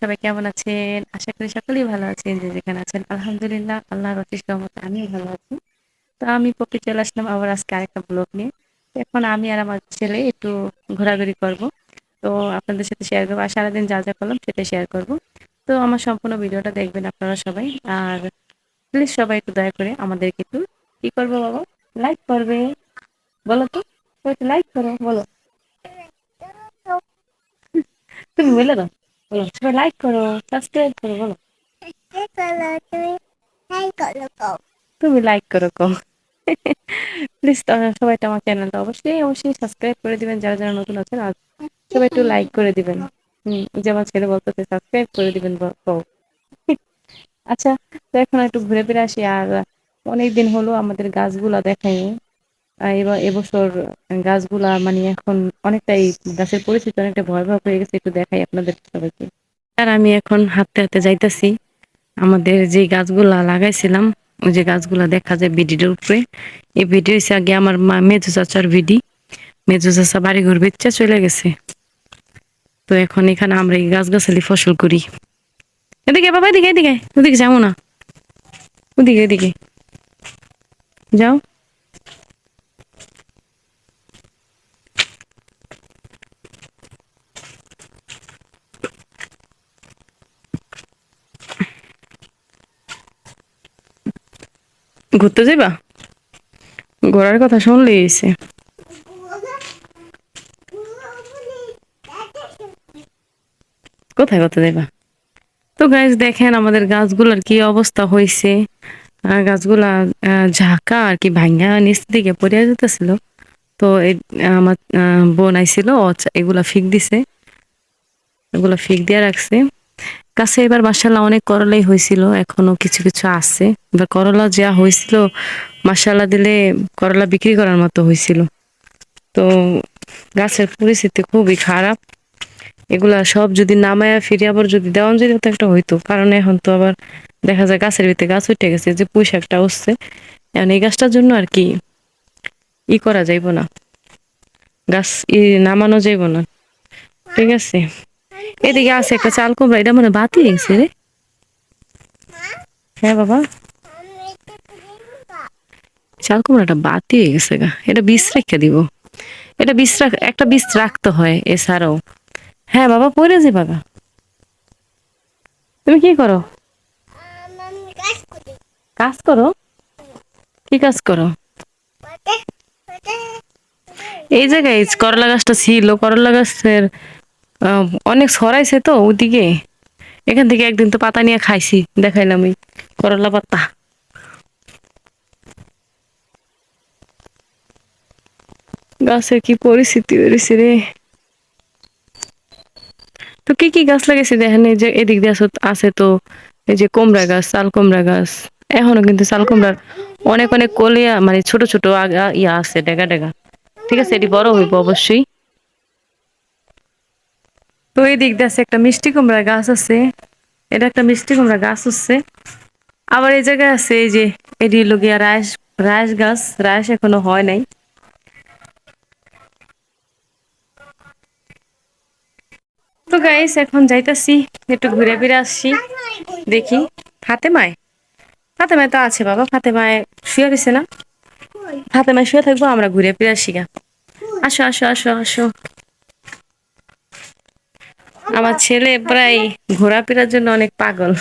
সবাই কেমন আছেন? আশা করি সকলেই ভালো আছেন যে যেখানে আছেন। আলহামদুলিল্লাহ আল্লাহর অশেষ রহমতে আমিও ভালো আছি। তো আমি পপি চলে আসলাম আবার আজকে আরেকটা ব্লগ নিয়ে। এখন আমি আর আমার ছেলে একটু ঘোরাঘুরি করব। তো আপনাদের সাথে শেয়ার করব। আর সারাদিন যা, যা করলাম সেটা শেয়ার করব। তো আমার সম্পূর্ণ ভিডিওটা দেখবেন আপনারা সবাই। আর প্লিজ সবাই একটু দয়া করে আমাদেরকে একটু কি করব বাবা? লাইক করবে। বলো তো? লাইক করো বলো। তুমি বলে দাও। বলো সবাই লাইক করো, সাবস্ক্রাইব করো বলো। তুমি লাইক করো কও। প্লিজ সবাই আমার চ্যানেলটা অবশ্যই অবশ্যই সাবস্ক্রাইব করে দিবেন। যারা যারা নতুন আছেন আর সবাই একটু লাইক করে দিবেন। হুম যে আমার ছেলে বলতেছে সাবস্ক্রাইব করে দিবেন কও। আচ্ছা তো এখন একটু ঘুরে ফিরে আসি। আর অনেকদিন হলো আমাদের গাছগুলা দেখাই এবার এবছর গাছগুলা মানে এখন অনেকটাই গাছের পরিস্থিতি অনেকটা ভয়াবহ হয়ে গেছে, একটু দেখাই আপনাদের সবাইকে। আর আমি এখন হাঁটতে হাঁটতে যাইতাছি। আমাদের যে গাছগুলা লাগাইছিলাম, ওই যে গাছগুলা দেখা যায় বিডির উপরে। এই ভিডি হয়েছে আগে আমার মা মেজু চাচার ভিডি। মেজু চাচা বাড়ি ঘর বেচা চলে গেছে। তো এখন এখানে আমরা এই গাছ গাছালি ফসল করি। এদিকে বাবা, এদিকে এদিকে, ওদিকে যাও না। ওদিকে এদিকে যাও। ঘুরতে যাইবা? ঘোরার কথা শুনলে এসে কোথায় ঘুরতে যাইবা? তো গাছ দেখেন আমাদের গাছগুলার কি অবস্থা হয়েছে গাছগুলা ঝাঁকা আর কি ভাঙ্গা নিচ দিকে পড়িয়া যেতেছিল তো আমার বোন আইছিল এগুলা ফিক দিছে। এগুলা ফিক দিয়ে রাখছে। কাছে এবার মাসাল্লাহ অনেক করলাই হয়েছিল, এখনও কিছু কিছু আছে। এবার করলা যা হয়েছিল মাসাল্লাহ দিলে করলা বিক্রি করার মতো হয়েছিল। তো গাছের পরিস্থিতি খুবই খারাপ। এগুলা সব যদি নামায়া ফিরে আবার যদি দেওয়ান যদি তো একটা হইতো। কারণ এখন তো আবার দেখা যায় গাছের ভিতরে গাছ উঠে গেছে, যে পুঁই শাকটা উঠছে। এখন এই গাছটার জন্য আর কি ই করা যাইব না। গাছ ই নামানো যাইব না। ঠিক আছে? এদিকে আছে একটা চাল কুমড়া, এটা মনে বাতি গেছে রে। হ্যাঁ বাবা। চাল কুমড়াটা বাতি হয়ে গেছে গা। এটা বিষ রেখে দিব। এটা বিষ রাখ, একটা বিষ রাখতে হয় এছাড়াও। হ্যাঁ বাবা, পড়ে যে বাবা। তুমি কি করো? কাজ করো? কি কাজ করো? এই জায়গায় করলা গাছটা ছিল, করলা গাছের অনেক সরাইছে তো ওদিকে। এখান থেকে একদিন তো পাতা নিয়ে খাইছি, দেখাইলাম ওই করলা পাতা। গাছের কি পরিস্থিতি বেরিয়েছে রে। তো কি কি গাছ লাগাইছে দেখেন এই যে এদিক দিয়ে আছে তো এই যে কুমড়া গাছ, চাল কুমড়া গাছ। এখনও কিন্তু চাল কুমড়ার অনেক অনেক কলিয়া মানে ছোট ছোট আগা ইয়া আছে, ডেগা ডেগা। ঠিক আছে, এটি বড় হইব অবশ্যই। তো এই দিক দিয়ে একটা মিষ্টি কুমড়া গাছ আছে। এটা একটা মিষ্টি কুমড়া গাছ হচ্ছে। আবার এই জায়গায় আছে এই যে, এটি লগিয়া রায়স রায়স গাছ। রায়স এখনও হয় নাই। তো গাইস এখন যাইতাছি, একটু ঘুরে ফিরে আসছি। দেখি হাতে মায় হাতে মায় তো আছে বাবা হাতে মায় শুয়ে দিছে না? হাতে মায় শুয়ে থাকব, আমরা ঘুরে ফিরে আসি গা। আসো আসো আসো আসো। আমার ছেলে প্রায় ঘোরাফেরার জন্য অনেক পাগল।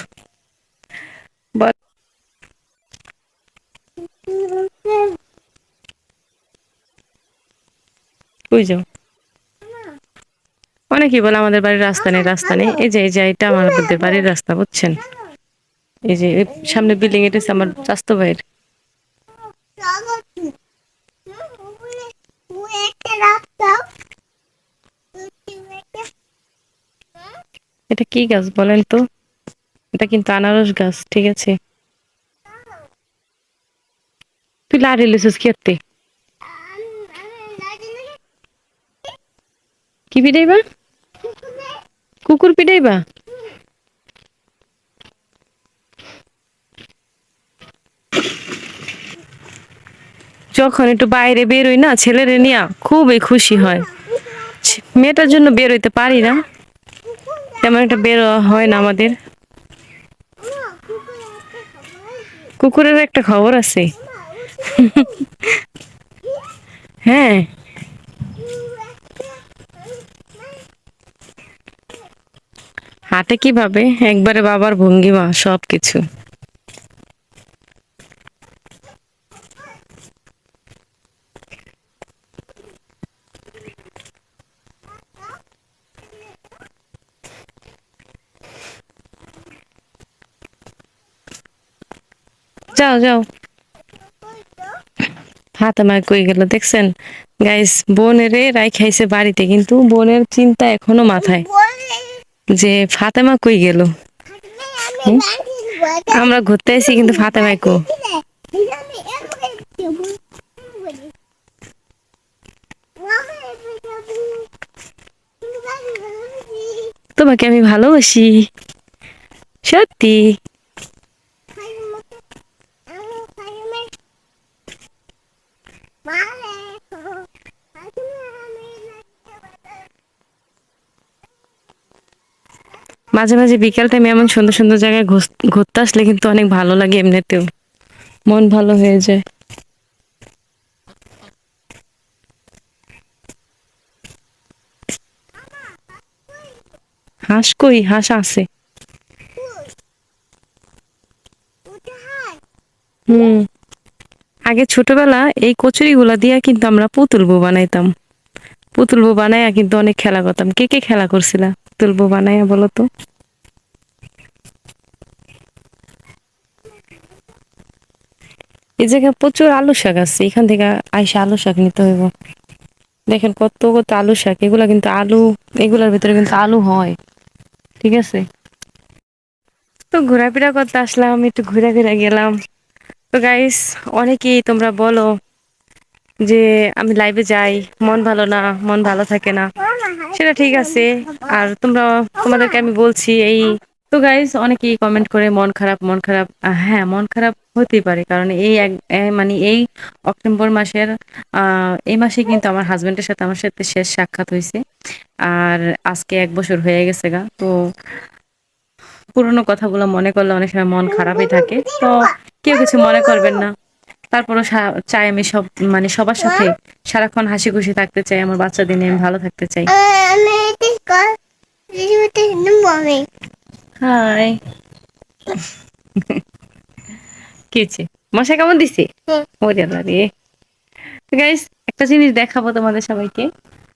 যাও? অনেকেই বলে আমাদের বাড়ির রাস্তা নেই রাস্তা নেই। এই যে এই যে, এটা আমার বাড়ির রাস্তা, বুঝছেন? এই যে সামনে বিল্ডিং, এটা আমার স্বাস্থ্য ভাইয়ের। এটা কি গাছ বলেন তো? এটা কিন্তু আনারস গাছ, ঠিক আছে। তুই লাড়ি লিছিস খেতে কি পিটাইবা? কুকুর পিটাইবা? যখন একটু বাইরে বেরোই না, ছেলেরে নিয়ে খুবই খুশি হয়। মেয়েটার জন্য বেরোইতে পারি না। তেমন একটা বের হয় না আমাদের। কুকুরের একটা খবর আছে। হ্যাঁ। হাতে কীভাবে? একবারে বাবার ভঙ্গিমা, সবকিছু। যাও যাও। হাতে মায় কই গেল, দেখছেন? গাইস বোনেরে রাই খাইছে বাড়িতে, কিন্তু বোনের চিন্তা এখনও মাথায় যে ফাতেমা কই গেল? আমরা ঘুরতে আসি কিন্তু ফাতেমাই কো? তোমাকে আমি ভালোবাসি। সত্যি। মাঝে মাঝে বিকেল টাইমে এমন সুন্দর সুন্দর জায়গায় ঘুরতে আসলে কিন্তু অনেক ভালো লাগে এমনিতেও। মন ভালো হয়ে যায়। হাঁস কই? হাঁস আছে। হুম। আগে ছোটবেলা এই কচুরিগুলা দিয়া কিন্তু আমরা পুতুল বউ বানাইতাম। পুতুল বউ বানাইয়া কিন্তু অনেক খেলা করতাম। কে কে খেলা করছিলা? পুতুল বউ বানাইয়া বলো তো? এই জায়গায় প্রচুর আলু শাক আছে, এখান থেকে আইসা আলু শাক নিতে হইব। দেখেন কত কত আলু শাক, এগুলা কিন্তু আলু, এগুলার ভিতরে কিন্তু আলু হয়, ঠিক আছে? তো ঘোরাফেরা করতে আসলাম, একটু ঘুরে ঘুরে গেলাম। তো গাইস অনেকেই তোমরা বলো যে আমি লাইভে যাই, মন ভালো না, মন ভালো থাকে না। সেটা ঠিক আছে। আর তোমরা, তোমাদেরকে আমি বলছি, এই তো গাইস অনেকেই কমেন্ট করে, মন খারাপ মন খারাপ। হ্যাঁ মন খারাপ হতেই পারে। কারণ এই এক মানে এই অক্টোবর মাসের এই মাসে কিন্তু আমার হাজবেন্ডের সাথে আমার সাথে শেষ সাক্ষাৎ হয়েছে। আর আজকে এক বছর হয়ে গেছে গা। তো পুরোনো কথাগুলো মনে করলে অনেক সময় মন খারাপই থাকে। তো কেউ কিছু মনে করবেন না। তারপরও চাই আমি সব মানে সবার সাথে সারাক্ষণ হাসি খুশি থাকতে চাই, আমার বাচ্চাদের নিয়ে আমি ভালো থাকতে চাই। হাই। কি হয়েছে? মশা কেমন দিছে? ওরে আল্লাহ গাইস একটা জিনিস দেখাবো তোমাদের সবাইকে।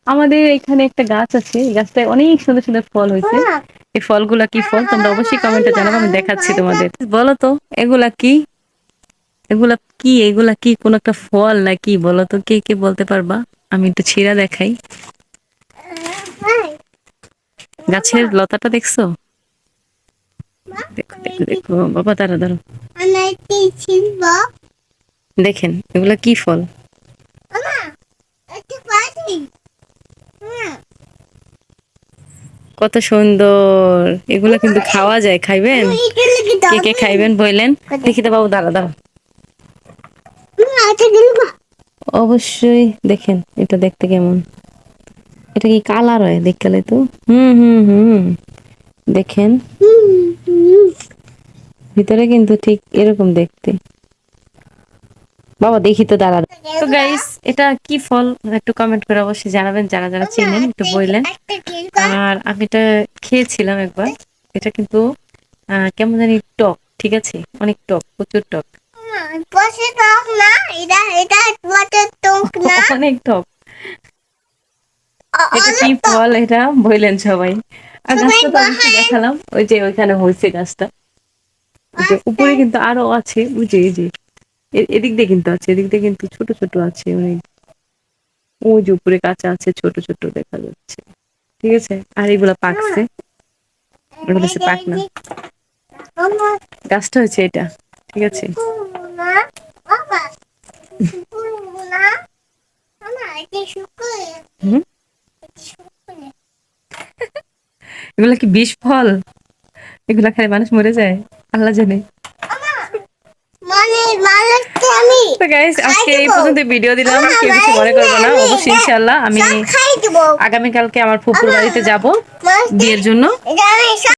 আমাদের এখানে একটা গাছ আছে, এই গাছটায় অনেক সুন্দর সুন্দর ফল হয়েছে। এই ফলগুলা কি ফল? তোমরা অবশ্যই কমেন্টে জানাব, আমি দেখাচ্ছি তোমাদের। বলো তো, এগুলা কি? এগুলা কি এগুলা কি কোন একটা ফল নাকি বলো তো? কে কে বলতে পারবা? আমি একটু ছিঁড়া দেখাই। গাছের লতাটা দেখছ? দেখো দেখো দেখো, বাবা দাঁড়া দাঁড়ো দেখেন, এগুলা কি ফল? কত সুন্দর। এগুলা কিন্তু খাওয়া যায়, খাইবেন? কে কে খাইবেন বললেন? দেখি তো বাবু দাঁড়া দাঁড়া অবশ্যই দেখেন এটা দেখতে কেমন। এটা কি কালার হয় দেখলে তো? হুম হুম হুম। দেখেন। ভিতরে কিন্তু ঠিক এরকম দেখতে। বাবা দেখি তো দাঁড়া। তো গাইস এটা কি ফল? একটু কমেন্ট করে অবশ্যই জানাবেন। যারা যারা চেনেন একটু বললেন। আর আমি এটা খেয়েছিলাম একবার। এটা কিন্তু আহ, কেমন জানি টক ঠিক আছে? অনেক টক প্রচুর টক। অনেক টক এটা কি ফল এটা? বললেন সবাই। আর গাছটা তো দেখালাম। ওই যে ওইখানে হয়েছে গাছটা। উপরে কিন্তু আরও আছে। ওই যে এই যে। এদিক দিয়ে কিন্তু আছে। এদিক দিয়ে কিন্তু ছোট ছোট আছে। অনেক ওই যে উপরে কাঁচা আছে ছোট ছোট দেখা যাচ্ছে। ঠিক আছে? আর এগুলা পাকছে। এগুলো হচ্ছে পাকনা। গাছটা হচ্ছে এটা। ঠিক আছে? এগুলা কি বিষ ফল? এগুলা খেলে মানুষ মরে যায় আল্লাহ জানে। আমি আজকে এই পর্যন্ত ভিডিও দিলাম কেউ কিছু মনে করব না অবশ্যই ইনশাল্লাহ আমি আগামীকালকে আমার ফুপুর বাড়িতে যাব বিয়ের জন্য।